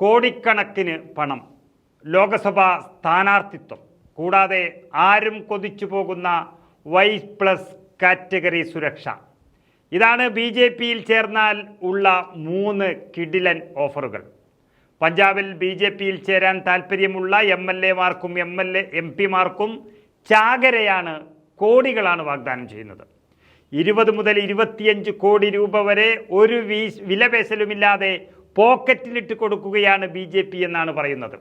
കോടിക്കണക്കിന് പണം. ലോകസഭാ സ്ഥാനാർത്ഥിത്വം. കൂടാതെ ആരും കൊതിച്ചു പോകുന്ന വൈ പ്ലസ് കാറ്റഗറി സുരക്ഷ. ഇതാണ് ബി ജെ പിയിൽ ചേർന്നാൽ ഉള്ള മൂന്ന് കിഡിലൻ ഓഫറുകൾ. പഞ്ചാബിൽ ബി ജെ പിയിൽ ചേരാൻ താല്പര്യമുള്ള എം എൽ എമാർക്കും എം എൽ എ എം പിമാർക്കും ചാകരയാണ് കോടികളാണ് വാഗ്ദാനം ചെയ്യുന്നത്. ഇരുപത് മുതൽ ഇരുപത്തിയഞ്ച് കോടി രൂപ വരെ ഒരു വിലപേശലുമില്ലാതെ പോക്കറ്റിലിട്ട് കൊടുക്കുകയാണ് ബി ജെ പി എന്നാണ് പറയുന്നത്.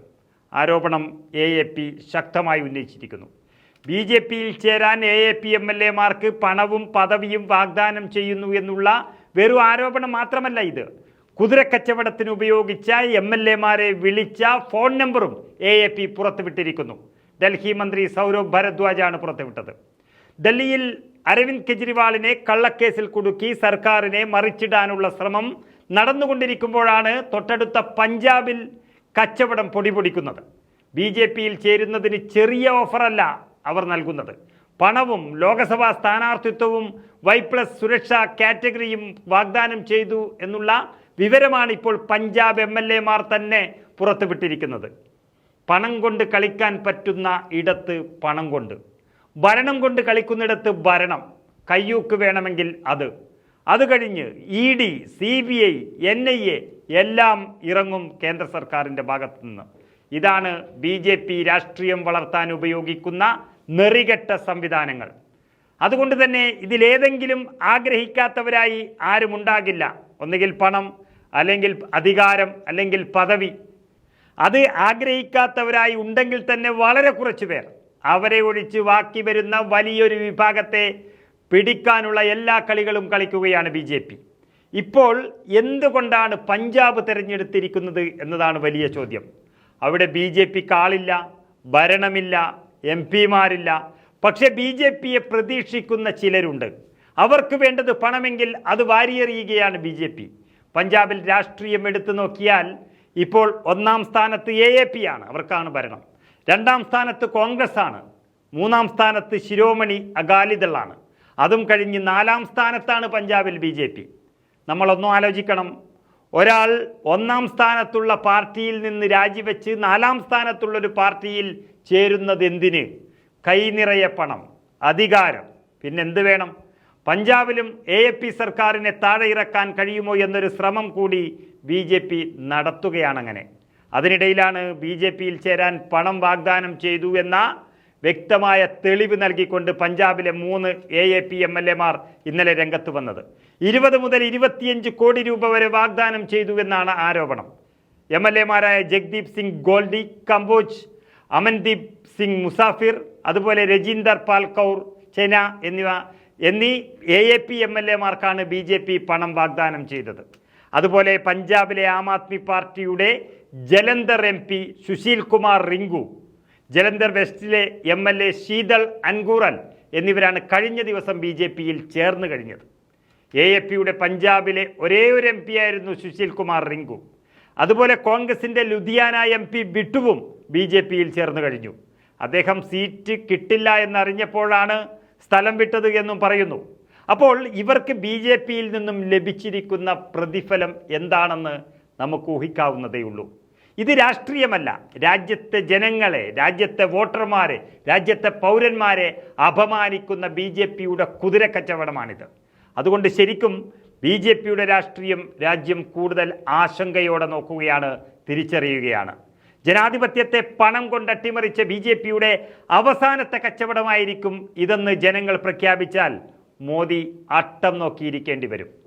ആരോപണം എ എ പി ശക്തമായി ഉന്നയിച്ചിരിക്കുന്നു. ബി ജെ പിയിൽ ചേരാൻ A A P M L എമാർക്ക് പണവും പദവിയും വാഗ്ദാനം ചെയ്യുന്നു എന്നുള്ള വെറും ആരോപണം മാത്രമല്ല ഇത്. കുതിരക്കച്ചവടത്തിന് ഉപയോഗിച്ച എം എൽ എമാരെ വിളിച്ച ഫോൺ നമ്പറും എ എ പി പുറത്തുവിട്ടിരിക്കുന്നു. ഡൽഹി മന്ത്രി സൗരവ് ഭരദ്വാജാണ് പുറത്തുവിട്ടത്. ഡൽഹിയിൽ അരവിന്ദ് കെജ്രിവാളിനെ കള്ളക്കേസിൽ കുടുക്കി സർക്കാരിനെ മറിച്ചിടാനുള്ള ശ്രമം നടന്നുകൊണ്ടിരിക്കുമ്പോഴാണ് തൊട്ടടുത്ത പഞ്ചാബിൽ കച്ചവടം പൊടിപൊടിക്കുന്നത്. ബി ജെ പിയിൽ ചേരുന്നതിന് ചെറിയ ഓഫറല്ല അവർ നൽകുന്നത്. പണവും ലോകസഭാ സ്ഥാനാർത്ഥിത്വവും വൈ പ്ലസ് സുരക്ഷാ കാറ്റഗറിയും വാഗ്ദാനം ചെയ്തു എന്നുള്ള വിവരമാണ് ഇപ്പോൾ പഞ്ചാബ് എം എൽ എമാർ തന്നെ പുറത്തുവിട്ടിരിക്കുന്നത്. പണം കൊണ്ട് കളിക്കാൻ പറ്റുന്ന ഇടത്ത് പണം കൊണ്ട്. ഭരണം കൊണ്ട് കളിക്കുന്നിടത്ത് ഭരണം. കയ്യൂക്ക് വേണമെങ്കിൽ അത്. അത് കഴിഞ്ഞ് E D C B I N I A എല്ലാം ഇറങ്ങും കേന്ദ്ര സർക്കാരിന്റെ ഭാഗത്തു നിന്ന് ഇതാണ് ബി ജെ പി രാഷ്ട്രീയം വളർത്താൻ ഉപയോഗിക്കുന്ന നെറികെട്ട സംവിധാനങ്ങൾ. അതുകൊണ്ട് തന്നെ ഇതിലേതെങ്കിലും ആഗ്രഹിക്കാത്തവരായി ആരുമുണ്ടാകില്ല ഒന്നുകിൽ പണം അല്ലെങ്കിൽ അധികാരം അല്ലെങ്കിൽ പദവി. അത് ആഗ്രഹിക്കാത്തവരായി ഉണ്ടെങ്കിൽ തന്നെ വളരെ കുറച്ച് പേർ. അവരെ ഒഴിച്ച് ബാക്കി വരുന്ന വലിയൊരു വിഭാഗത്തെ പിടിക്കാനുള്ള എല്ലാ കളികളും കളിക്കുകയാണ് ബി ജെ പി. ഇപ്പോൾ എന്തുകൊണ്ടാണ് പഞ്ചാബ് തിരഞ്ഞെടുത്തിരിക്കുന്നത് എന്നതാണ് വലിയ ചോദ്യം. അവിടെ ബി ജെ പിക്ക് ആളില്ല ഭരണമില്ല എം പിമാരില്ല. പക്ഷേ ബി ജെ പിയെ പ്രതീക്ഷിക്കുന്ന ചിലരുണ്ട്. അവർക്ക് വേണ്ടത് പണമെങ്കിൽ അത് വാരിയെറിയുകയാണ് ബി ജെ പി. പഞ്ചാബിൽ രാഷ്ട്രീയം എടുത്തു നോക്കിയാൽ ഇപ്പോൾ ഒന്നാം സ്ഥാനത്ത് എ എ പി ആണ് അവർക്കാണ് ഭരണം. രണ്ടാം സ്ഥാനത്ത് കോൺഗ്രസ് ആണ്. മൂന്നാം സ്ഥാനത്ത് ശിരോമണി അകാലിദളാണ് അതും കഴിഞ്ഞ് നാലാം സ്ഥാനത്താണ് പഞ്ചാബിൽ ബി ജെ പി. നമ്മളൊന്നും ആലോചിക്കണം. ഒരാൾ ഒന്നാം സ്ഥാനത്തുള്ള പാർട്ടിയിൽ നിന്ന് രാജിവെച്ച് നാലാം സ്ഥാനത്തുള്ളൊരു പാർട്ടിയിൽ ചേരുന്നത് എന്തിന്? കൈനിറയെ പണം അധികാരം. പിന്നെന്ത് വേണം? പഞ്ചാബിലും എ എ പി സർക്കാരിനെ താഴെ ഇറക്കാൻ കഴിയുമോ എന്നൊരു ശ്രമം കൂടി ബി ജെ പി നടത്തുകയാണങ്ങനെ. അതിനിടയിലാണ് ബി ജെ പിയിൽ ചേരാൻ പണം വാഗ്ദാനം ചെയ്തു എന്ന വ്യക്തമായ തെളിവ് നൽകിക്കൊണ്ട് പഞ്ചാബിലെ മൂന്ന് A A P M L എമാർ ഇന്നലെ രംഗത്ത് വന്നത്. ഇരുപത് മുതൽ ഇരുപത്തിയഞ്ച് കോടി രൂപ വരെ വാഗ്ദാനം ചെയ്തു എന്നാണ് ആരോപണം. എം എൽ എമാരായ ജഗ്ദീപ് സിംഗ് ഗോൾഡി കംബോജ് അമൻദീപ് സിംഗ് മുസാഫിർ അതുപോലെ രജീന്ദർ പാൽ കൗർ ചെന എന്നിവ എന്നീ A A P M L എമാർക്കാണ് B J P പണം വാഗ്ദാനം ചെയ്തത്. അതുപോലെ പഞ്ചാബിലെ ആം ആദ്മി പാർട്ടിയുടെ Jalandhar M P Sushil Kumar Rinku Jalandhar വെസ്റ്റിലെ M L A Sheetal Angural എന്നിവരാണ് കഴിഞ്ഞ ദിവസം ബി ജെ പിയിൽ ചേർന്ന് കഴിഞ്ഞത്. എ എ പിയുടെ പഞ്ചാബിലെ ഒരേ ഒരു എം പി ആയിരുന്നു സുശീൽ കുമാർ റിങ്കു. അതുപോലെ കോൺഗ്രസിന്റെ ലുധിയാന എം പി ബിട്ടുവും ബി ജെ പിയിൽ ചേർന്ന് കഴിഞ്ഞു. അദ്ദേഹം സീറ്റ് കിട്ടില്ല എന്നറിഞ്ഞപ്പോഴാണ് സ്ഥലം വിട്ടത് എന്നും പറയുന്നു. അപ്പോൾ ഇവർക്ക് ബി ജെ പിയിൽ നിന്നും ലഭിച്ചിരിക്കുന്ന പ്രതിഫലം എന്താണെന്ന് നമുക്ക് ഊഹിക്കാവുന്നതേയുള്ളൂ. ഇത് രാഷ്ട്രീയമല്ല. രാജ്യത്തെ ജനങ്ങളെ രാജ്യത്തെ വോട്ടർമാരെ രാജ്യത്തെ പൗരന്മാരെ അപമാനിക്കുന്ന ബി ജെ പിയുടെ കുതിരക്കച്ചവടമാണിത്. അതുകൊണ്ട് ശരിക്കും ബി ജെ പിയുടെ രാഷ്ട്രീയം രാജ്യം കൂടുതൽ ആശങ്കയോടെ നോക്കുകയാണ് തിരിച്ചറിയുകയാണ്. ജനാധിപത്യത്തെ പണം കൊണ്ട് അട്ടിമറിച്ച ബി ജെ പിയുടെ അവസാനത്തെ കച്ചവടമായിരിക്കും ഇതെന്ന് ജനങ്ങൾ പ്രഖ്യാപിച്ചാൽ മോദി അട്ടം നോക്കിയിരിക്കേണ്ടി വരും.